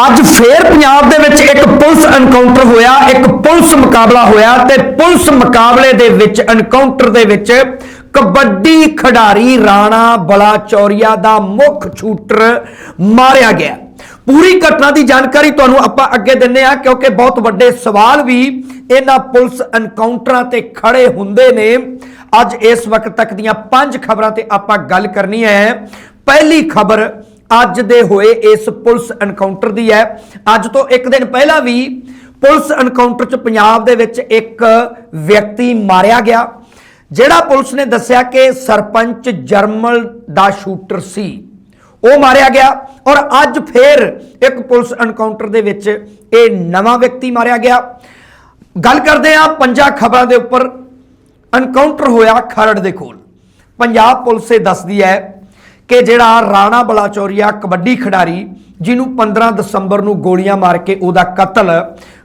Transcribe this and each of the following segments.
ਅੱਜ ਫੇਰ ਪੰਜਾਬ ਦੇ ਵਿੱਚ ਇੱਕ ਪੁਲਿਸ ਐਨਕਾਊਂਟਰ ਹੋਇਆ, ਇੱਕ ਪੁਲਿਸ ਮੁਕਾਬਲਾ ਹੋਇਆ ਤੇ ਪੁਲਿਸ ਮੁਕਾਬਲੇ ਦੇ ਵਿੱਚ ਐਨਕਾਊਂਟਰ ਦੇ ਵਿੱਚ ਕਬੱਡੀ ਖਿਡਾਰੀ ਰਾਣਾ ਬਲਾਚੌਰੀਆ ਦਾ ਮੁੱਖ ਸ਼ੂਟਰ ਮਾਰਿਆ ਗਿਆ। ਪੂਰੀ ਘਟਨਾ ਦੀ ਜਾਣਕਾਰੀ ਤੁਹਾਨੂੰ ਆਪਾਂ ਅੱਗੇ ਦਿੰਨੇ ਆ, ਕਿਉਂਕਿ ਬਹੁਤ ਵੱਡੇ ਸਵਾਲ ਵੀ ਇਹਨਾਂ ਪੁਲਿਸ ਐਨਕਾਊਂਟਰਾਂ ਤੇ ਖੜੇ ਹੁੰਦੇ ਨੇ। ਅੱਜ ਇਸ ਵਕਤ ਤੱਕ ਦੀਆਂ ਪੰਜ ਖਬਰਾਂ ਤੇ ਆਪਾਂ ਗੱਲ ਕਰਨੀ ਹੈ। ਪਹਿਲੀ ਖਬਰ ਅੱਜ ਦੇ ਹੋਏ ਇਸ ਪੁਲਿਸ ਐਨਕਾਊਂਟਰ ਦੀ ਹੈ। ਅੱਜ ਤੋਂ ਇੱਕ ਦਿਨ ਪਹਿਲਾਂ ਵੀ ਪੁਲਿਸ ਐਨਕਾਊਂਟਰ ਚ ਪੰਜਾਬ ਦੇ ਵਿੱਚ ਇੱਕ ਵਿਅਕਤੀ ਮਾਰਿਆ ਗਿਆ, ਜਿਹੜਾ ਪੁਲਿਸ ਨੇ ਦੱਸਿਆ ਕਿ ਸਰਪੰਚ ਜਰਮਲ ਦਾ ਸ਼ੂਟਰ ਸੀ। ਉਹ ਮਾਰਿਆ ਗਿਆ ਔਰ ਅੱਜ ਫੇਰ ਇੱਕ ਪੁਲਿਸ ਐਨਕਾਊਂਟਰ ਦੇ ਵਿੱਚ ਇਹ ਨਵਾਂ ਵਿਅਕਤੀ ਮਾਰਿਆ ਗਿਆ। ਗੱਲ ਕਰਦੇ ਆ ਪੰਜਾਂ ਖਬਰਾਂ ਦੇ ਉੱਪਰ। ਐਨਕਾਊਂਟਰ ਹੋਇਆ ਖਰੜ ਦੇ ਕੋਲ। ਪੰਜਾਬ ਪੁਲਿਸ ਇਹ ਦੱਸਦੀ ਹੈ ਕਿ ਜਿਹੜਾ ਰਾਣਾ ਬਲਾਚੌਰੀਆ ਕਬੱਡੀ ਖਿਡਾਰੀ, ਜਿਹਨੂੰ 15 ਦਸੰਬਰ ਨੂੰ ਗੋਲੀਆਂ ਮਾਰ ਕੇ ਉਹਦਾ ਕਤਲ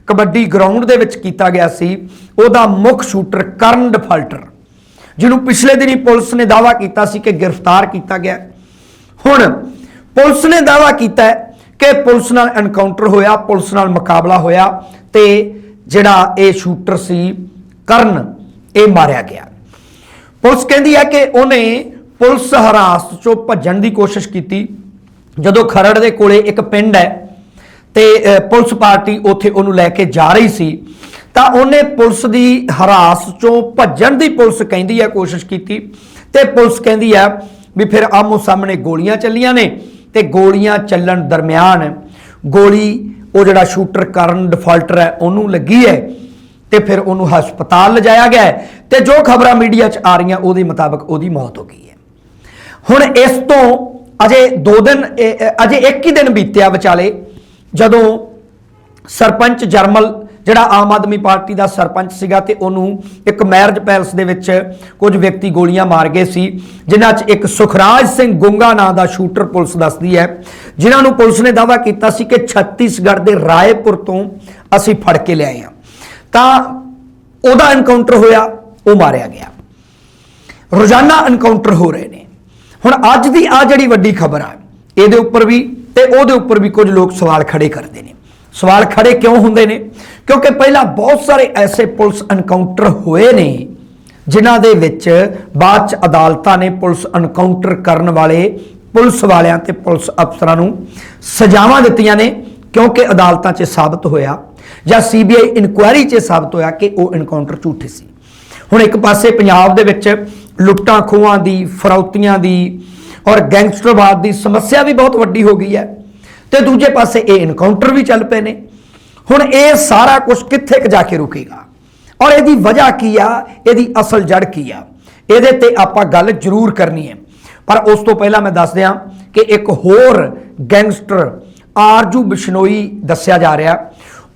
ਕਬੱਡੀ ਗਰਾਊਂਡ ਦੇ ਵਿੱਚ ਕੀਤਾ ਗਿਆ ਸੀ, ਉਹਦਾ ਮੁੱਖ ਸ਼ੂਟਰ ਕਰਨ ਡਫਾਲਟਰ ਜਿਹਨੂੰ ਪਿਛਲੇ ਦਿਨੀ ਪੁਲਿਸ ਨੇ ਦਾਅਵਾ ਕੀਤਾ ਸੀ ਕਿ ਗ੍ਰਿਫਤਾਰ ਕੀਤਾ ਗਿਆ। ਹੁਣ ਪੁਲਿਸ ਨੇ ਦਾਅਵਾ ਕੀਤਾ ਕਿ ਪੁਲਿਸ ਨਾਲ ਐਨਕਾਊਂਟਰ ਹੋਇਆ, ਪੁਲਿਸ ਨਾਲ ਮੁਕਾਬਲਾ ਹੋਇਆ ਤੇ ਜਿਹੜਾ ਇਹ ਸ਼ੂਟਰ ਸੀ ਕਰਨ, ਇਹ ਮਾਰਿਆ ਗਿਆ। ਪੁਲਿਸ ਕਹਿੰਦੀ ਹੈ ਕਿ ਉਹਨੇ ਪੁਲਿਸ ਹਰਾਸਤ ਚੋਂ ਭੱਜਣ ਦੀ ਕੋਸ਼ਿਸ਼ ਕੀਤੀ। ਜਦੋਂ ਖਰੜ ਦੇ ਕੋਲੇ ਇੱਕ ਪਿੰਡ ਹੈ ਤੇ ਪੁਲਿਸ ਪਾਰਟੀ ਉੱਥੇ ਉਹਨੂੰ ਲੈ ਕੇ ਜਾ ਰਹੀ ਸੀ, ਤਾਂ ਉਹਨੇ ਪੁਲਿਸ ਦੀ ਹਰਾਸ ਚੋਂ ਭੱਜਣ ਦੀ ਪੁਲਿਸ ਕਹਿੰਦੀ ਹੈ ਕੋਸ਼ਿਸ਼ ਕੀਤੀ। ਤੇ ਪੁਲਿਸ ਕਹਿੰਦੀ ਹੈ ਵੀ ਫਿਰ ਆਮੋ ਸਾਹਮਣੇ ਗੋਲੀਆਂ ਚੱਲੀਆਂ ਨੇ ਤੇ ਗੋਲੀਆਂ ਚੱਲਣ ਦਰਮਿਆਨ ਗੋਲੀ, ਉਹ ਜਿਹੜਾ ਸ਼ੂਟਰ ਕਰਨ ਡਿਫਾਲਟਰ ਹੈ, ਉਹਨੂੰ ਲੱਗੀ ਹੈ ਤੇ ਫਿਰ ਉਹਨੂੰ ਹਸਪਤਾਲ ਲਿਜਾਇਆ ਗਿਆ ਹੈ। ਤੇ ਜੋ ਖਬਰਾਂ ਮੀਡੀਆ 'ਚ ਆ ਰਹੀਆਂ, ਉਹਦੇ ਮੁਤਾਬਕ ਉਹਦੀ ਮੌਤ ਹੋ ਗਈ। ਹੁਣ ਇਸ ਤੋਂ ਅਜੇ 2 ਦਿਨ ਅਜੇ ਇੱਕ ਹੀ ਦਿਨ ਬੀਤਿਆ ਵਿਚਾਲੇ, ਜਦੋਂ ਸਰਪੰਚ ਜਰਮਲ, ਜਿਹੜਾ ਆਮ ਆਦਮੀ ਪਾਰਟੀ ਦਾ ਸਰਪੰਚ ਸੀਗਾ ਤੇ ਉਹਨੂੰ ਇੱਕ ਮੈਰਿਜ ਪੈਲਸ ਦੇ ਵਿੱਚ ਕੁਝ ਵਿਅਕਤੀ ਗੋਲੀਆਂ ਮਾਰ ਗਏ ਸੀ, ਜਿਨ੍ਹਾਂ 'ਚ ਇੱਕ ਸੁਖਰਾਜ ਸਿੰਘ ਗੁੰਗਾ ਨਾਂ ਦਾ ਸ਼ੂਟਰ ਪੁਲਿਸ ਦੱਸਦੀ ਹੈ, ਜਿਨ੍ਹਾਂ ਨੂੰ ਪੁਲਿਸ ਨੇ ਦਾਅਵਾ ਕੀਤਾ ਸੀ ਕਿ ਛੱਤੀਸਗੜ੍ਹ ਦੇ ਰਾਏਪੁਰ ਤੋਂ ਅਸੀਂ ਫੜ ਕੇ ਲਿਆਏ ਹਾਂ। ਤਾਂ ਉਹਦਾ ਐਨਕਾਊਂਟਰ ਹੋਇਆ, ਉਹ ਮਾਰਿਆ ਗਿਆ। ਰੋਜ਼ਾਨਾ ਐਨਕਾਊਂਟਰ ਹੋ ਰਹੇ ਨੇ। ਹੁਣ ਅੱਜ ਦੀ ਆ ਜਿਹੜੀ ਵੱਡੀ ਖਬਰ ਆ, ਇਹਦੇ ਉੱਪਰ ਵੀ ਤੇ ਉਹਦੇ ਉੱਪਰ ਵੀ ਕੁਝ ਲੋਕ ਸਵਾਲ ਖੜੇ ਕਰਦੇ ਨੇ। ਸਵਾਲ ਖੜੇ ਕਿਉਂ ਹੁੰਦੇ ਨੇ? ਕਿਉਂਕਿ ਪਹਿਲਾਂ ਬਹੁਤ ਸਾਰੇ ਐਸੇ ਪੁਲਿਸ ਐਨਕਾਊਂਟਰ ਹੋਏ ਨੇ, ਜਿਨ੍ਹਾਂ ਦੇ ਵਿੱਚ ਬਾਅਦ ਚ ਅਦਾਲਤਾਂ ਨੇ ਪੁਲਿਸ ਐਨਕਾਊਂਟਰ ਕਰਨ ਵਾਲੇ ਪੁਲਿਸ ਵਾਲਿਆਂ ਤੇ ਪੁਲਿਸ ਅਫਸਰਾਂ ਨੂੰ ਸਜ਼ਾਵਾਂ ਦਿੱਤੀਆਂ ਨੇ, ਕਿਉਂਕਿ ਅਦਾਲਤਾਂ 'ਚ ਸਾਬਤ ਹੋਇਆ ਜਾਂ ਸੀਬੀਆਈ ਇਨਕੁਆਇਰੀ 'ਚ ਸਾਬਤ ਹੋਇਆ ਕਿ ਉਹ ਐਨਕਾਊਂਟਰ ਝੂਠੇ ਸੀ। ਹੁਣ ਇੱਕ ਪਾਸੇ ਪੰਜਾਬ ਦੇ ਵਿੱਚ ਲੁੱਟਾਂ, ਖੋਹਾਂ ਦੀ, ਫਰੌਤੀਆਂ ਦੀ ਔਰ ਗੈਂਗਸਟਰਵਾਦ ਦੀ ਸਮੱਸਿਆ ਵੀ ਬਹੁਤ ਵੱਡੀ ਹੋ ਗਈ ਹੈ। ਤੇ ਦੂਜੇ ਪਾਸੇ ਇਹ ਇਨਕਾਊਂਟਰ ਵੀ ਚੱਲ ਪਏ ਨੇ। ਹੁਣ ਇਹ ਸਾਰਾ ਕੁਝ ਕਿੱਥੇ ਕ ਜਾ ਕੇ ਰੁਕੇਗਾ? ਔਰ ਇਹਦੀ ਵਜ੍ਹਾ ਕੀ ਆ? ਇਹਦੀ ਅਸਲ ਜੜ ਕੀ ਆ? ਇਹਦੇ ਤੇ ਆਪਾਂ ਗੱਲ ਜ਼ਰੂਰ ਕਰਨੀ ਹੈ। ਪਰ ਉਸ ਤੋਂ ਪਹਿਲਾਂ ਮੈਂ ਦੱਸ ਦਿਆਂ ਕਿ ਇੱਕ ਹੋਰ ਗੈਂਗਸਟਰ ਆਰਜੂ ਬਿਸ਼ਨੋਈ ਦੱਸਿਆ ਜਾ ਰਿਹਾ।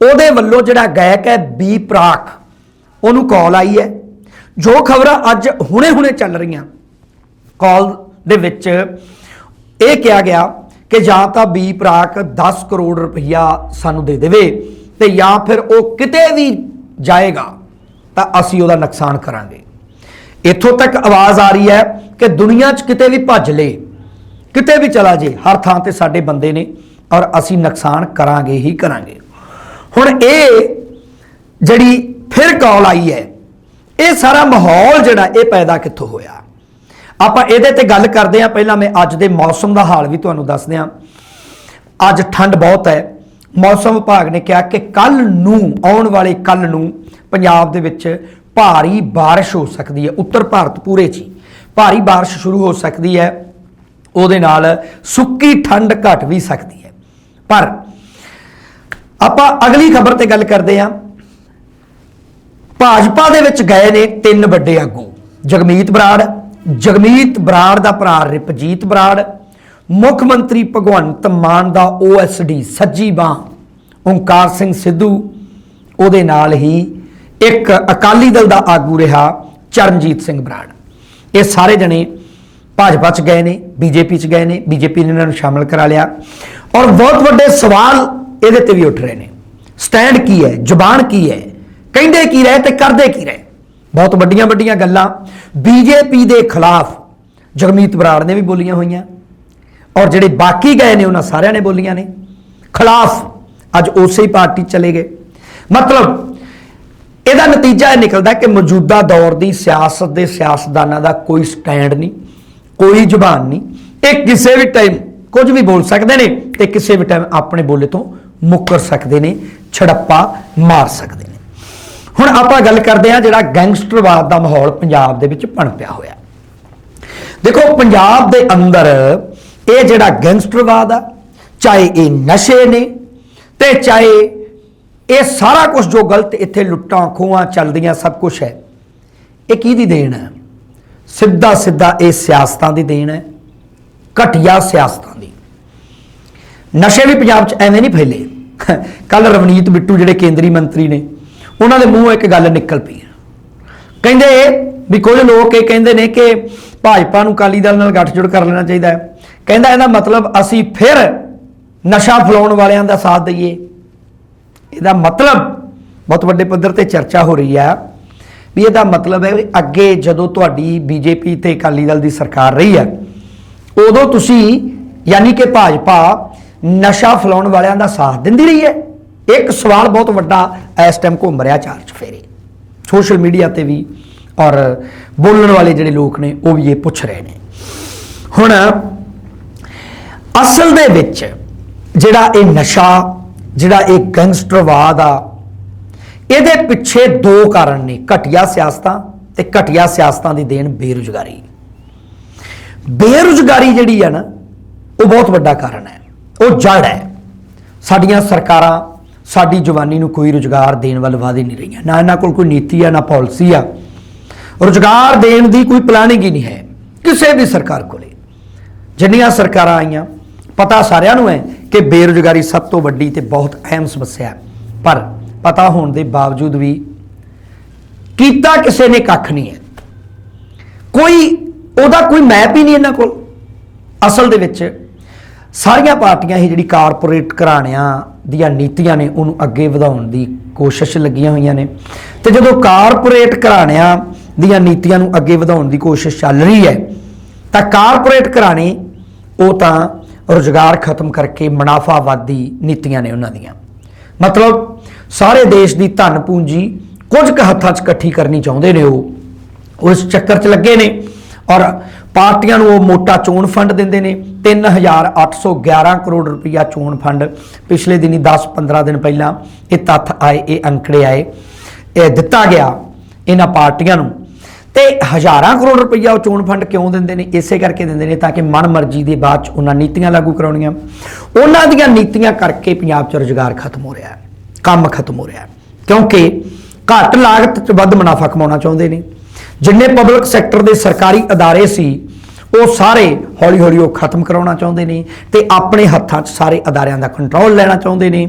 ਉਹਦੇ ਵੱਲੋਂ ਜਿਹੜਾ ਗਾਇਕ ਹੈ ਬੀ ਪ੍ਰਾਕ, ਉਹਨੂੰ ਕਾਲ ਆਈ ਹੈ। ਜੋ ਖਬਰਾਂ ਅੱਜ ਹੁਣੇ-ਹੁਣੇ ਚੱਲ ਰਹੀਆਂ, ਕਾਲ ਦੇ ਵਿੱਚ ਇਹ ਕਿਹਾ ਗਿਆ ਕਿ ਜਾਂ ਤਾਂ ਬੀ ਪ੍ਰਾਕ 10 ਕਰੋੜ ਰੁਪਈਆ ਸਾਨੂੰ ਦੇ ਦੇਵੇ ਤੇ ਜਾਂ ਫਿਰ ਉਹ ਕਿਤੇ ਵੀ ਜਾਏਗਾ ਤਾਂ ਅਸੀਂ ਉਹਦਾ ਨੁਕਸਾਨ ਕਰਾਂਗੇ। ਇੱਥੋਂ ਤੱਕ ਆਵਾਜ਼ ਆ ਰਹੀ ਹੈ ਕਿ ਦੁਨੀਆ 'ਚ ਕਿਤੇ ਵੀ ਭੱਜ ਲੇ, ਕਿਤੇ ਵੀ ਚਲਾ ਜੇ, ਹਰ ਥਾਂ ਤੇ ਸਾਡੇ ਬੰਦੇ ਨੇ ਔਰ ਅਸੀਂ ਨੁਕਸਾਨ ਕਰਾਂਗੇ ਹੀ ਕਰਾਂਗੇ। ਹੁਣ ਇਹ ਜਿਹੜੀ ਫਿਰ ਕਾਲ ਆਈ ਹੈ ਇਹ ਸਾਰਾ ਮਾਹੌਲ ਜਿਹੜਾ ਇਹ ਪੈਦਾ ਕਿੱਥੋਂ ਹੋਇਆ? ਆਪਾਂ ਇਹਦੇ ਤੇ ਗੱਲ ਕਰਦੇ ਹਾਂ। ਪਹਿਲਾਂ ਮੈਂ ਅੱਜ ਦੇ ਮੌਸਮ ਦਾ ਹਾਲ ਵੀ ਤੁਹਾਨੂੰ ਦੱਸ ਦਿਆਂ। ਅੱਜ ਠੰਡ ਬਹੁਤ ਹੈ। ਮੌਸਮ ਵਿਭਾਗ ਨੇ ਕਿਹਾ ਕਿ ਕੱਲ ਨੂੰ, ਆਉਣ ਵਾਲੇ ਕੱਲ ਨੂੰ ਪੰਜਾਬ ਦੇ ਵਿੱਚ ਭਾਰੀ ਬਾਰਿਸ਼ ਹੋ ਸਕਦੀ ਹੈ। ਉੱਤਰ ਭਾਰਤ ਪੂਰੇ 'ਚ ਹੀ ਭਾਰੀ ਬਾਰਿਸ਼ ਸ਼ੁਰੂ ਹੋ ਸਕਦੀ ਹੈ। ਉਹਦੇ ਨਾਲ ਸੁੱਕੀ ਠੰਡ ਘਟ ਵੀ ਸਕਦੀ ਹੈ। ਪਰ ਆਪਾਂ ਅਗਲੀ ਖਬਰ ਤੇ ਗੱਲ ਕਰਦੇ ਹਾਂ। ਭਾਜਪਾ ਦੇ ਵਿੱਚ ਗਏ ਨੇ ਤਿੰਨ ਵੱਡੇ ਆਗੂ। ਜਗਮੀਤ ਬਰਾੜ ਜਗਮੀਤ ਬਰਾੜ ਦਾ ਭਰਾ ਰਿਪਜੀਤ ਬਰਾੜ, ਮੁੱਖ ਮੰਤਰੀ ਭਗਵੰਤ ਮਾਨ ਦਾ ਓਐਸਡੀ ਸੱਜੀ ਬਾਹ, ਓਂਕਾਰ ਸਿੰਘ ਸਿੱਧੂ, ਉਹਦੇ ਨਾਲ ਹੀ ਇੱਕ ਅਕਾਲੀ ਦਲ ਦਾ ਆਗੂ ਰਿਹਾ ਚਰਨਜੀਤ ਸਿੰਘ ਬਰਾੜ। ਇਹ ਸਾਰੇ ਜਣੇ ਭਾਜਪਾ ਚ ਗਏ ਨੇ ਬੀਜੇਪੀ ਚ ਗਏ ਨੇ ਬੀਜੇਪੀ ਨੇ ਇਹਨਾਂ ਨੂੰ ਸ਼ਾਮਲ ਕਰਾ ਲਿਆ। ਔਰ ਬਹੁਤ ਵੱਡੇ ਸਵਾਲ ਇਹਦੇ ਤੇ ਵੀ ਉੱਠ ਰਹੇ ਨੇ। ਸਟੈਂਡ ਕੀ ਹੈ? ਜ਼ੁਬਾਨ ਕੀ ਹੈ? ਕਹਿੰਦੇ ਕੀ ਰਹੇ ਤੇ ਕਰਦੇ ਕੀ ਰਹੇ? ਬਹੁਤ ਵੱਡੀਆਂ ਵੱਡੀਆਂ ਗੱਲਾਂ। ਬੀਜੇਪੀ ਦੇ ਖਿਲਾਫ ਜਗਮੀਤ ਬਰਾੜ ਨੇ ਵੀ ਬੋਲੀਆਂ ਹੋਈਆਂ। ਔਰ ਜਿਹੜੇ ਬਾਕੀ ਗਏ ਨੇ, ਉਹਨਾਂ ਸਾਰਿਆਂ ਨੇ ਬੋਲੀਆਂ ਨੇ। ਖਿਲਾਫ ਅੱਜ ਉਸੇ ਹੀ ਪਾਰਟੀ ਚਲੇ ਗਏ। ਮਤਲਬ ਇਹਦਾ ਨਤੀਜਾ ਇਹ ਨਿਕਲਦਾ ਕਿ ਮੌਜੂਦਾ ਦੌਰ ਦੀ ਸਿਆਸਤ ਦੇ ਸਿਆਸਤਦਾਨਾਂ ਦਾ ਕੋਈ ਸਟੈਂਡ ਨਹੀਂ, ਕੋਈ ਜ਼ੁਬਾਨ ਨਹੀਂ। ਇਹ ਕਿਸੇ ਵੀ ਟਾਈਮ ਕੁਝ ਵੀ ਬੋਲ ਸਕਦੇ ਨੇ ਤੇ ਕਿਸੇ ਵੀ ਟਾਈਮ ਆਪਣੇ ਬੋਲੇ ਤੋਂ ਮੁੱਕਰ ਸਕਦੇ ਨੇ, ਛੜੱਪਾ ਮਾਰ ਸਕਦੇ ਨੇ। ਹੁਣ ਆਪਾਂ ਗੱਲ ਕਰਦੇ ਹਾਂ ਜਿਹੜਾ ਗੈਂਗਸਟਰਵਾਦ ਦਾ ਮਾਹੌਲ ਪੰਜਾਬ ਦੇ ਵਿੱਚ ਬਣ ਪਿਆ ਹੋਇਆ। ਦੇਖੋ, ਪੰਜਾਬ ਦੇ ਅੰਦਰ ਇਹ ਜਿਹੜਾ ਗੈਂਗਸਟਰਵਾਦ ਆ, ਚਾਹੇ ਇਹ ਨਸ਼ੇ ਨੇ ਤੇ ਚਾਹੇ ਇਹ ਸਾਰਾ ਕੁਝ ਜੋ ਗਲਤ ਇੱਥੇ ਲੁੱਟਾਂ ਖੋਹਾਂ ਚੱਲਦੀਆਂ ਸਭ ਕੁਝ ਹੈ, ਇਹ ਕਿਹਦੀ ਦੇਣ ਹੈ? ਸਿੱਧਾ ਸਿੱਧਾ ਇਹ ਸਿਆਸਤਾਂ ਦੀ ਦੇਣ ਹੈ, ਘਟੀਆ ਸਿਆਸਤਾਂ ਦੀ। ਨਸ਼ੇ ਵੀ ਪੰਜਾਬ 'ਚ ਐਵੇਂ ਨਹੀਂ ਫੈਲੇ। ਕੱਲ ਰਵਨੀਤ ਬਿੱਟੂ ਜਿਹੜੇ ਕੇਂਦਰੀ ਮੰਤਰੀ ਨੇ ਉਹਨਾਂ ਦੇ ਮੂੰਹੋਂ ਇੱਕ ਗੱਲ ਨਿਕਲ ਪਈ ਕਹਿੰਦੇ ਵੀ ਕੁਝ ਲੋਕ ਇਹ ਕਹਿੰਦੇ ਨੇ ਕਿ ਭਾਜਪਾ ਨੂੰ ਕਾਲੀ ਦਲ ਨਾਲ ਗੱਠਜੋੜ ਕਰ ਲੈਣਾ ਚਾਹੀਦਾ ਹੈ। ਕਹਿੰਦਾ ਇਹਦਾ ਮਤਲਬ ਅਸੀਂ ਫਿਰ ਨਸ਼ਾ ਫਲਾਉਣ ਵਾਲਿਆਂ ਦਾ ਸਾਥ ਦਈਏ। ਇਹਦਾ ਮਤਲਬ ਬਹੁਤ ਵੱਡੇ ਪੱਧਰ ਤੇ ਚਰਚਾ ਹੋ ਰਹੀ ਹੈ ਵੀ ਇਹਦਾ ਮਤਲਬ ਹੈ ਵੀ ਅੱਗੇ ਜਦੋਂ ਤੁਹਾਡੀ ਬੀਜੇਪੀ ਤੇ ਅਕਾਲੀ ਦਲ ਦੀ ਸਰਕਾਰ ਰਹੀ ਹੈ, ਉਦੋਂ ਤੁਸੀਂ ਯਾਨੀ ਕਿ ਭਾਜਪਾ ਨਸ਼ਾ ਫਲਾਉਣ ਵਾਲਿਆਂ ਦਾ ਸਾਥ ਦਿੰਦੀ ਰਹੀ ਹੈ। ਇੱਕ ਸਵਾਲ ਬਹੁਤ ਵੱਡਾ ਇਸ ਟਾਈਮ ਘੁੰਮ ਰਿਹਾ ਚਾਰ ਚਫੇਰੇ। ਸੋਸ਼ਲ ਮੀਡੀਆ ਤੇ ਵੀ ਔਰ ਬੋਲਣ ਵਾਲੇ ਜਿਹੜੇ ਲੋਕ ਨੇ, ਉਹ ਵੀ ਇਹ ਪੁੱਛ ਰਹੇ ਨੇ। ਹੁਣ ਅਸਲ ਦੇ ਵਿੱਚ ਜਿਹੜਾ ਇਹ ਨਸ਼ਾ, ਜਿਹੜਾ ਇਹ ਗੈਂਗਸਟਰਵਾਦ ਆ, ਇਹਦੇ ਪਿੱਛੇ ਦੋ ਕਾਰਨ ਨੇ, ਘਟੀਆ ਸਿਆਸਤਾਂ ਤੇ ਘਟੀਆ ਸਿਆਸਤਾਂ ਦੀ ਦੇਣ ਬੇਰੁਜ਼ਗਾਰੀ। ਬੇਰੁਜ਼ਗਾਰੀ ਜਿਹੜੀ ਆ ਨਾ, ਉਹ ਬਹੁਤ ਵੱਡਾ ਕਾਰਨ ਹੈ। ਉਹ ਜੜ ਹੈ। ਸਾਡੀਆਂ ਸਰਕਾਰਾਂ ਸਾਡੀ ਜਵਾਨੀ ਨੂੰ ਕੋਈ ਰੁਜ਼ਗਾਰ ਦੇਣ ਵੱਲ ਵਾਦੀ ਨਹੀਂ ਰਹੀਆਂ। ਨਾ ਇਹਨਾਂ ਕੋਲ ਕੋਈ ਨੀਤੀ ਆ, ਨਾ ਪਾਲਿਸੀ ਆ। ਰੁਜ਼ਗਾਰ ਦੇਣ ਦੀ ਕੋਈ ਪਲਾਨਿੰਗ ਹੀ ਨਹੀਂ ਹੈ ਕਿਸੇ ਵੀ ਸਰਕਾਰ ਕੋਲੇ। ਜਿੰਨੀਆਂ ਸਰਕਾਰਾਂ ਆਈਆਂ, ਪਤਾ ਸਾਰਿਆਂ ਨੂੰ ਹੈ ਕਿ ਬੇਰੁਜ਼ਗਾਰੀ ਸਭ ਤੋਂ ਵੱਡੀ ਤੇ ਬਹੁਤ ਅਹਿਮ ਸਮੱਸਿਆ ਹੈ। ਪਰ ਪਤਾ ਹੋਣ ਦੇ ਬਾਵਜੂਦ ਵੀ ਕੀਤਾ ਕਿਸੇ ਨੇ ਕੱਖ ਨਹੀਂ ਹੈ। ਕੋਈ, ਉਹਦਾ ਕੋਈ ਮੈਪ ਹੀ ਨਹੀਂ ਇਹਨਾਂ ਕੋਲ। ਅਸਲ ਦੇ ਵਿੱਚ ਸਾਰੀਆਂ ਪਾਰਟੀਆਂ ਹੀ ਜਿਹੜੀ ਕਾਰਪੋਰੇਟ ਘਰਾਣਿਆਂ ਦੀਆਂ ਨੀਤੀਆਂ ਨੇ ਉਹਨੂੰ ਅੱਗੇ ਵਧਾਉਣ ਦੀ ਕੋਸ਼ਿਸ਼ ਲੱਗੀਆਂ ਹੋਈਆਂ ਨੇ। ਤੇ ਜਦੋਂ ਕਾਰਪੋਰੇਟ ਘਰਾਣਿਆਂ ਦੀਆਂ ਨੀਤੀਆਂ ਨੂੰ ਅੱਗੇ ਵਧਾਉਣ ਦੀ ਕੋਸ਼ਿਸ਼ ਚੱਲ ਰਹੀ ਹੈ, ਤਾਂ ਕਾਰਪੋਰੇਟ ਘਰਾਣੇ ਉਹ ਤਾਂ ਰੁਜ਼ਗਾਰ ਖਤਮ ਕਰਕੇ ਮੁਨਾਫਾਵਾਦੀ ਨੀਤੀਆਂ ਨੇ ਉਹਨਾਂ ਦੀਆਂ। ਮਤਲਬ ਸਾਰੇ ਦੇਸ਼ ਦੀ ਧਨ ਪੂੰਜੀ ਕੁਝ ਕੁ ਹੱਥਾਂ 'ਚ ਇਕੱਠੀ ਕਰਨੀ ਚਾਹੁੰਦੇ ਨੇ ਉਹ। ਉਸ ਚੱਕਰ 'ਚ ਲੱਗੇ ਨੇ ਔਰ ਪਾਰਟੀਆਂ ਨੂੰ ਉਹ ਮੋਟਾ ਚੋਣ ਫੰਡ ਦਿੰਦੇ ਨੇ। 3811 ਕਰੋੜ ਰੁਪਇਆ ਚੋਣ ਫੰਡ ਪਿਛਲੇ ਦਿਨੀ 10-15 ਦਿਨ ਪਹਿਲਾਂ ਇਹ ਤੱਥ ਆਏ, ਇਹ ਅੰਕੜੇ ਆਏ, ਇਹ ਦਿੱਤਾ ਗਿਆ ਇਹਨਾਂ ਪਾਰਟੀਆਂ ਨੂੰ। ਤੇ ਹਜ਼ਾਰਾਂ ਕਰੋੜ ਰੁਪਈਆ ਉਹ ਚੋਣ ਫੰਡ ਕਿਉਂ ਦਿੰਦੇ ਨੇ? ਇਸੇ ਕਰਕੇ ਦਿੰਦੇ ਨੇ ਤਾਂ ਕਿ ਮਨਮਰਜ਼ੀ ਦੇ ਬਾਅਦ ਚ ਉਹਨਾਂ ਨੀਤੀਆਂ ਲਾਗੂ ਕਰਾਉਣੀਆਂ। ਉਹਨਾਂ ਦੀਆਂ ਨੀਤੀਆਂ ਕਰਕੇ ਪੰਜਾਬ 'ਚ ਰੁਜ਼ਗਾਰ ਖਤਮ ਹੋ ਰਿਹਾ ਹੈ, ਕੰਮ ਖਤਮ ਹੋ ਰਿਹਾ ਹੈ। ਕਿਉਂਕਿ ਘੱਟ ਲਾਗਤ 'ਚ ਵੱਧ ਮੁਨਾਫਾ ਕਮਾਉਣਾ ਚਾਹੁੰਦੇ ਨੇ। ਜਿੰਨੇ ਪਬਲਿਕ ਸੈਕਟਰ ਦੇ ਸਰਕਾਰੀ ਅਦਾਰੇ ਸੀ ਉਹ ਸਾਰੇ ਹੌਲੀ ਹੌਲੀ ਉਹ ਖਤਮ ਕਰਾਉਣਾ ਚਾਹੁੰਦੇ ਨੇ ਤੇ ਆਪਣੇ ਹੱਥਾਂ 'ਚ ਸਾਰੇ ਅਦਾਰਿਆਂ ਦਾ ਕੰਟਰੋਲ ਲੈਣਾ ਚਾਹੁੰਦੇ ਨੇ।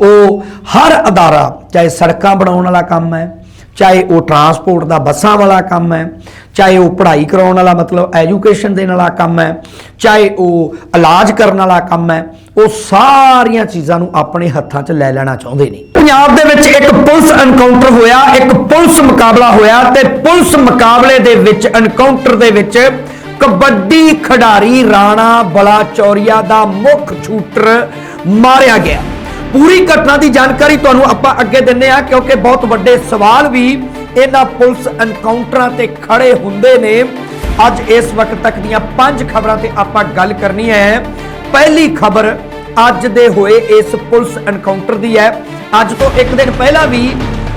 ਉਹ ਹਰ ਅਦਾਰਾ, ਚਾਹੇ ਸੜਕਾਂ ਬਣਾਉਣ ਵਾਲਾ ਕੰਮ ਹੈ, ਚਾਹੇ ਉਹ ਟਰਾਂਸਪੋਰਟ ਦਾ ਬੱਸਾਂ ਵਾਲਾ ਕੰਮ ਹੈ, ਚਾਹੇ ਉਹ ਪੜ੍ਹਾਈ ਕਰਾਉਣ ਵਾਲਾ ਮਤਲਬ ਐਜੂਕੇਸ਼ਨ ਦੇਣ ਵਾਲਾ ਕੰਮ ਹੈ, ਚਾਹੇ ਉਹ ਇਲਾਜ ਕਰਨ ਵਾਲਾ ਕੰਮ ਹੈ, ਉਹ ਸਾਰੀਆਂ ਚੀਜ਼ਾਂ ਨੂੰ ਆਪਣੇ ਹੱਥਾਂ 'ਚ ਲੈ ਲੈਣਾ ਚਾਹੁੰਦੇ ਨੇ। ਪੰਜਾਬ ਦੇ ਵਿੱਚ ਇੱਕ ਪੁਲਿਸ ਐਨਕਾਊਂਟਰ ਹੋਇਆ, ਇੱਕ ਪੁਲਿਸ ਮੁਕਾਬਲਾ ਹੋਇਆ ਤੇ ਪੁਲਿਸ ਮੁਕਾਬਲੇ ਦੇ ਵਿੱਚ ਐਨਕਾਊਂਟਰ ਦੇ ਵਿੱਚ ਕਬੱਡੀ ਖਿਡਾਰੀ ਰਾਣਾ ਬਲਾਚੌਰੀਆ ਦਾ ਮੁੱਖ ਸ਼ੂਟਰ ਮਾਰਿਆ ਗਿਆ। ਪੂਰੀ ਘਟਨਾ ਦੀ ਜਾਣਕਾਰੀ ਤੁਹਾਨੂੰ ਆਪਾਂ ਅੱਗੇ ਦਿੰਨੇ ਆ, ਕਿਉਂਕਿ ਬਹੁਤ ਵੱਡੇ ਸਵਾਲ ਵੀ ਇਹਨਾਂ ਪੁਲਿਸ ਐਨਕਾਊਂਟਰਾਂ ਤੇ ਖੜੇ ਹੁੰਦੇ ਨੇ। ਅੱਜ ਇਸ ਵਕਤ ਤੱਕ ਦੀਆਂ ਪੰਜ ਖਬਰਾਂ ਤੇ ਆਪਾਂ ਗੱਲ ਕਰਨੀ ਹੈ। ਪਹਿਲੀ ਖਬਰ ਅੱਜ ਦੇ ਹੋਏ ਇਸ ਪੁਲਿਸ ਐਨਕਾਊਂਟਰ ਦੀ ਹੈ। ਅੱਜ ਤੋਂ ਇੱਕ ਦਿਨ ਪਹਿਲਾਂ ਵੀ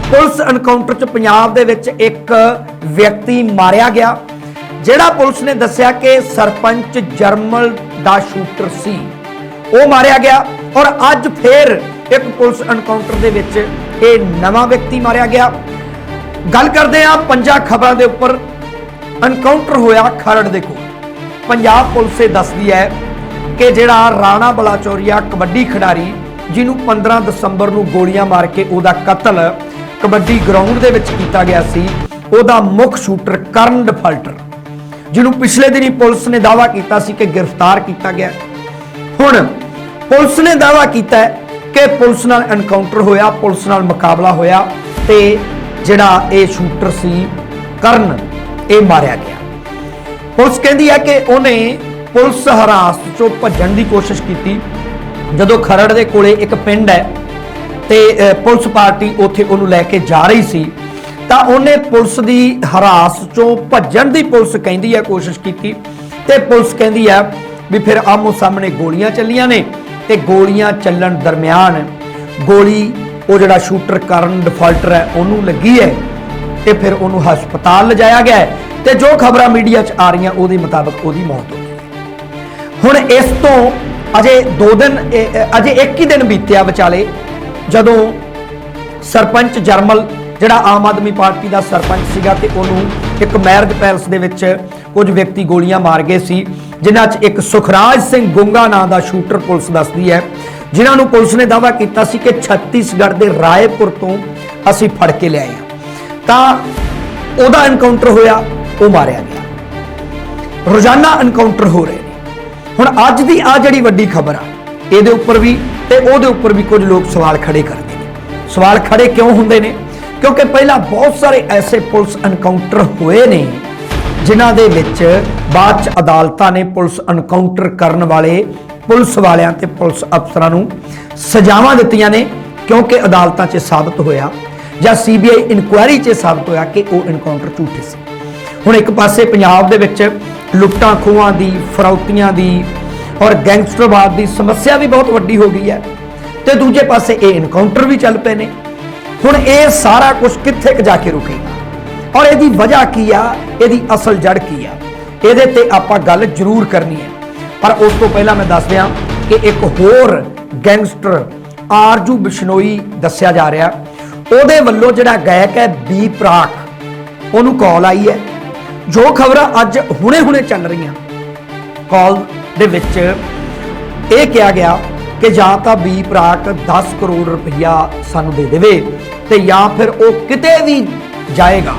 ਪੁਲਿਸ ਐਨਕਾਊਂਟਰ 'ਚ ਪੰਜਾਬ ਦੇ ਵਿੱਚ ਇੱਕ ਵਿਅਕਤੀ ਮਾਰਿਆ ਗਿਆ। ਜਿਹੜਾ ਪੁਲਿਸ ਨੇ ਦੱਸਿਆ ਕਿ ਸਰਪੰਚ ਜਰਮਲ ਦਾ ਸ਼ੂਟਰ ਸੀ, ਉਹ ਮਾਰਿਆ ਗਿਆ ਔਰ ਅੱਜ ਫੇਰ ਇੱਕ ਪੁਲਿਸ ਐਨਕਾਊਂਟਰ ਦੇ ਵਿੱਚ ਇਹ ਨਵਾਂ ਵਿਅਕਤੀ ਮਾਰਿਆ ਗਿਆ। ਗੱਲ ਕਰਦੇ ਆ ਪੰਜਾਂ ਖਬਰਾਂ ਦੇ ਉੱਪਰ। ਐਨਕਾਊਂਟਰ ਹੋਇਆ ਖਰੜ ਦੇ ਕੋਲ। ਪੰਜਾਬ ਪੁਲਿਸ ਇਹ ਦੱਸਦੀ ਹੈ ਕਿ ਜਿਹੜਾ ਰਾਣਾ ਬਲਾਚੌਰੀਆ ਕਬੱਡੀ ਖਿਡਾਰੀ, ਜਿਹਨੂੰ 15 ਦਸੰਬਰ ਨੂੰ ਗੋਲੀਆਂ ਮਾਰ ਕੇ ਉਹਦਾ ਕਤਲ ਕਬੱਡੀ ਗਰਾਊਂਡ ਦੇ ਵਿੱਚ ਕੀਤਾ ਗਿਆ ਸੀ, ਉਹਦਾ ਮੁੱਖ ਸ਼ੂਟਰ ਕਰਨ ਡਫਾਲਟਰ। ਜਿਹਨੂੰ ਪਿਛਲੇ ਦਿਨੀ ਪੁਲਿਸ ਨੇ ਦਾਅਵਾ ਕੀਤਾ ਸੀ ਕਿ ਗ੍ਰਿਫਤਾਰ ਕੀਤਾ ਗਿਆ ਹੁਣ ਪੁਲਿਸ ਨੇ ਦਾਅਵਾ ਕੀਤਾ ਕਿ ਪੁਲਿਸ ਨਾਲ ਐਨਕਾਊਂਟਰ ਹੋਇਆ, ਪੁਲਿਸ ਨਾਲ ਮੁਕਾਬਲਾ ਹੋਇਆ ਤੇ ਜਿਹੜਾ ਇਹ ਸ਼ੂਟਰ ਸੀ, ਕਰਨ, ਇਹ ਮਾਰਿਆ ਗਿਆ। ਪੁਲਿਸ ਕਹਿੰਦੀ ਹੈ ਕਿ ਉਹਨੇ ਪੁਲਿਸ ਹਰਾਸਤ ਚੋਂ ਭੱਜਣ ਦੀ ਕੋਸ਼ਿਸ਼ ਕੀਤੀ। ਜਦੋਂ ਖਰੜ ਦੇ ਕੋਲੇ ਇੱਕ ਪਿੰਡ ਹੈ ਤੇ ਪੁਲਿਸ ਪਾਰਟੀ ਉੱਥੇ ਉਹਨੂੰ ਲੈ ਕੇ ਜਾ ਰਹੀ ਸੀ। ਤਾਂ ਉਹਨੇ ਪੁਲਿਸ ਦੀ ਹਰਾਸ ਚੋਂ ਭੱਜਣ ਦੀ ਪੁਲਿਸ ਕਹਿੰਦੀ ਹੈ, ਕੋਸ਼ਿਸ਼ ਕੀਤੀ ਤੇ ਪੁਲਿਸ ਕਹਿੰਦੀ ਹੈ ਵੀ ਫਿਰ ਆਮੋ ਸਾਹਮਣੇ ਗੋਲੀਆਂ ਚੱਲੀਆਂ ਨੇ ਤੇ ਗੋਲੀਆਂ ਚੱਲਣ ਦਰਮਿਆਨ ਗੋਲੀ, ਉਹ ਜਿਹੜਾ ਸ਼ੂਟਰ ਕਰਨ ਡਿਫਾਲਟਰ ਹੈ, ਉਹਨੂੰ ਲੱਗੀ ਹੈ ਤੇ ਫਿਰ ਉਹਨੂੰ ਹਸਪਤਾਲ ਲਿਜਾਇਆ ਗਿਆ ਹੈ ਤੇ ਜੋ ਖਬਰਾਂ ਮੀਡੀਆ 'ਚ ਆ ਰਹੀਆਂ ਉਹਦੇ ਮੁਤਾਬਕ ਉਹਦੀ ਮੌਤ ਹੋ ਗਈ। ਹੁਣ ਇਸ ਤੋਂ ਅਜੇ 2 ਦਿਨ ਅਜੇ ਇੱਕ ਹੀ ਦਿਨ ਬੀਤਿਆ ਵਿਚਾਲੇ ਜਦੋਂ ਸਰਪੰਚ ਜਰਮਲ ਜਿਹੜਾ ਆਮ ਆਦਮੀ ਪਾਰਟੀ ਦਾ ਸਰਪੰਚ ਸੀਗਾ ਤੇ ਉਹਨੂੰ ਇੱਕ ਮੈਰਿਜ ਪੈਲਸ ਦੇ ਵਿੱਚ ਕੁਝ ਵਿਅਕਤੀ ਗੋਲੀਆਂ ਮਾਰ ਗਏ ਸੀ, ਜਿਨ੍ਹਾਂ 'ਚ ਇੱਕ ਸੁਖਰਾਜ ਸਿੰਘ ਗੁੰਗਾ ਨਾਂ ਦਾ ਸ਼ੂਟਰ ਪੁਲਿਸ ਦੱਸਦੀ ਹੈ, ਜਿਨ੍ਹਾਂ ਨੂੰ ਪੁਲਿਸ ਨੇ ਦਾਅਵਾ ਕੀਤਾ ਸੀ ਕਿ ਛੱਤੀਸਗੜ੍ਹ ਦੇ ਰਾਏਪੁਰ ਤੋਂ ਅਸੀਂ ਫੜ ਕੇ ਲਿਆਏ ਹਾਂ। ਤਾਂ ਉਹਦਾ ਐਨਕਾਊਂਟਰ ਹੋਇਆ, ਉਹ ਮਾਰਿਆ ਗਿਆ। ਰੋਜ਼ਾਨਾ ਐਨਕਾਊਂਟਰ ਹੋ ਰਹੇ ਨੇ। ਹੁਣ ਅੱਜ ਦੀ ਆ ਜਿਹੜੀ ਵੱਡੀ ਖਬਰ ਆ, ਇਹਦੇ ਉੱਪਰ ਵੀ ਤੇ ਉਹਦੇ ਉੱਪਰ ਵੀ ਕੁਝ ਲੋਕ ਸਵਾਲ ਖੜੇ ਕਰਦੇ ਨੇ। ਸਵਾਲ ਖੜੇ ਕਿਉਂ ਹੁੰਦੇ ਨੇ? ਕਿਉਂਕਿ ਪਹਿਲਾਂ ਬਹੁਤ ਸਾਰੇ ਐਸੇ ਪੁਲਿਸ ਐਨਕਾਊਂਟਰ ਹੋਏ ਨੇ, ਜਿਨ੍ਹਾਂ ਦੇ ਵਿੱਚ ਬਾਅਦ ਚ ਅਦਾਲਤਾਂ ਨੇ ਪੁਲਿਸ ਐਨਕਾਊਂਟਰ ਕਰਨ ਵਾਲੇ ਪੁਲਿਸ ਵਾਲਿਆਂ ਤੇ ਪੁਲਿਸ ਅਫਸਰਾਂ ਨੂੰ ਸਜ਼ਾਵਾਂ ਦਿੱਤੀਆਂ ਨੇ, ਕਿਉਂਕਿ ਅਦਾਲਤਾਂ 'ਚ ਸਾਬਤ ਹੋਇਆ ਜਾਂ ਸੀਬੀਆਈ ਇਨਕੁਆਇਰੀ 'ਚ ਸਾਬਤ ਹੋਇਆ ਕਿ ਉਹ ਇਨਕਾਊਂਟਰ ਝੂਠੇ ਸੀ। ਹੁਣ ਇੱਕ ਪਾਸੇ ਪੰਜਾਬ ਦੇ ਵਿੱਚ ਲੁੱਟਾਂ ਖੋਹਾਂ ਦੀ, ਫਰੌਤੀਆਂ ਦੀ ਔਰ ਗੈਂਗਸਟਰਵਾਦ ਦੀ ਸਮੱਸਿਆ ਵੀ ਬਹੁਤ ਵੱਡੀ ਹੋ ਗਈ ਹੈ ਤੇ ਦੂਜੇ ਪਾਸੇ ਇਹ ਇਨਕਾਊਂਟਰ ਵੀ ਚੱਲ ਪਏ ਨੇ। ਹੁਣ ਇਹ ਸਾਰਾ ਕੁਝ ਕਿੱਥੇ ਕੁ ਜਾ ਕੇ ਰੁਕੇਗਾ ਔਰ ਇਹਦੀ ਵਜ੍ਹਾ ਕੀ ਆ? ਇਹਦੀ ਅਸਲ ਜੜ ਕੀ ਆ? ਇਹਦੇ ਤੇ ਆਪਾਂ ਗੱਲ ਜ਼ਰੂਰ ਕਰਨੀ ਹੈ। ਪਰ ਉਸ ਤੋਂ ਪਹਿਲਾਂ ਮੈਂ ਦੱਸ ਦਿਆਂ ਕਿ ਇੱਕ ਹੋਰ ਗੈਂਗਸਟਰ ਆਰਜੂ ਬਿਸ਼ਨੋਈ ਦੱਸਿਆ ਜਾ ਰਿਹਾ। ਉਹਦੇ ਵੱਲੋਂ ਜਿਹੜਾ ਗਾਇਕ ਹੈ ਬੀ ਪ੍ਰਾਕ ਉਹਨੂੰ ਕਾਲ ਆਈ ਹੈ। ਜੋ ਖਬਰਾਂ ਅੱਜ ਹੁਣੇ-ਹੁਣੇ ਚੱਲ ਰਹੀਆਂ। ਕਾਲ ਦੇ ਵਿੱਚ ਇਹ ਕਿਹਾ ਗਿਆ ਕਿ ਜਾਂ ਤਾਂ ਬੀ ਪ੍ਰਾਕ 10 ਕਰੋੜ ਰੁਪਈਆ ਸਾਨੂੰ ਦੇ ਦੇਵੇ। ਤੇ ਜਾਂ ਫਿਰ ਉਹ ਕਿਤੇ ਵੀ ਜਾਏਗਾ,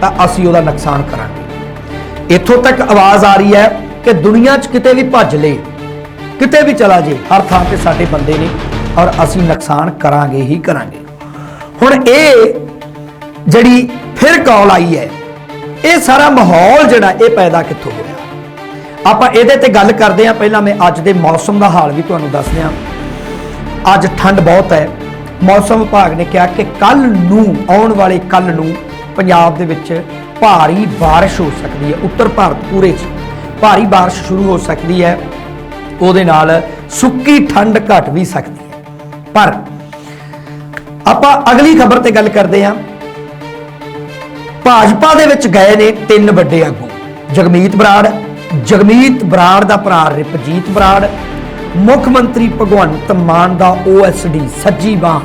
ਤਾਂ ਅਸੀਂ ਉਹਦਾ ਨੁਕਸਾਨ ਕਰਾਂਗੇ। ਇੱਥੋਂ ਤੱਕ ਆਵਾਜ਼ ਆ ਰਹੀ ਹੈ ਕਿ ਦੁਨੀਆ 'ਚ ਕਿਤੇ ਵੀ ਭੱਜ ਲੇ, ਕਿਤੇ ਵੀ ਚਲਾ ਜੇ, ਹਰ ਥਾਂ ਤੇ ਸਾਡੇ ਬੰਦੇ ਨੇ ਔਰ ਅਸੀਂ ਨੁਕਸਾਨ ਕਰਾਂਗੇ ਹੀ ਕਰਾਂਗੇ। ਹੁਣ ਇਹ ਜਿਹੜੀ ਫਿਰ ਕਾਲ ਆਈ ਹੈ, ਇਹ ਸਾਰਾ ਮਾਹੌਲ ਜਿਹੜਾ ਇਹ ਪੈਦਾ ਕਿੱਥੋਂ ਹੋਇਆ? ਆਪਾਂ ਇਹਦੇ ਤੇ ਗੱਲ ਕਰਦੇ ਹਾਂ। ਪਹਿਲਾਂ ਮੈਂ ਅੱਜ ਦੇ ਮੌਸਮ ਦਾ ਹਾਲ ਵੀ ਤੁਹਾਨੂੰ ਦੱਸ ਦਿਆਂ। ਅੱਜ ਠੰਡ ਬਹੁਤ ਹੈ। ਮੌਸਮ ਵਿਭਾਗ ਨੇ ਕਿਹਾ ਕਿ ਕੱਲ ਨੂੰ ਆਉਣ ਵਾਲੇ ਕੱਲ ਨੂੰ ਪੰਜਾਬ ਦੇ ਵਿੱਚ ਭਾਰੀ بارش ਹੋ ਸਕਦੀ ਹੈ ਉੱਤਰ ਭਾਰਤ ਪੂਰੇ 'ਚ ਭਾਰੀ بارش ਸ਼ੁਰੂ ਹੋ ਸਕਦੀ ਹੈ ਉਹਦੇ ਨਾਲ ਸੁੱਕੀ ਠੰਡ ਘਟ ਵੀ ਸਕਦੀ ਹੈ ਪਰ ਆਪਾਂ ਅਗਲੀ ਖਬਰ ਤੇ ਗੱਲ ਕਰਦੇ ਹਾਂ ਭਾਜਪਾ ਦੇ ਵਿੱਚ ਗਏ ਨੇ ਤਿੰਨ ਵੱਡੇ ਆਗੂ ਜਗਮੀਤ ਬਰਾੜ ਜਗਮੀਤ ਬਰਾੜ ਦਾ ਭਰਾ ਰਿਪਜੀਤ ਬਰਾੜ ਮੁੱਖ ਮੰਤਰੀ ਭਗਵੰਤ ਮਾਨ ਦਾ ਓਐਸਡੀ ਸੱਜੀ ਬਾਹ।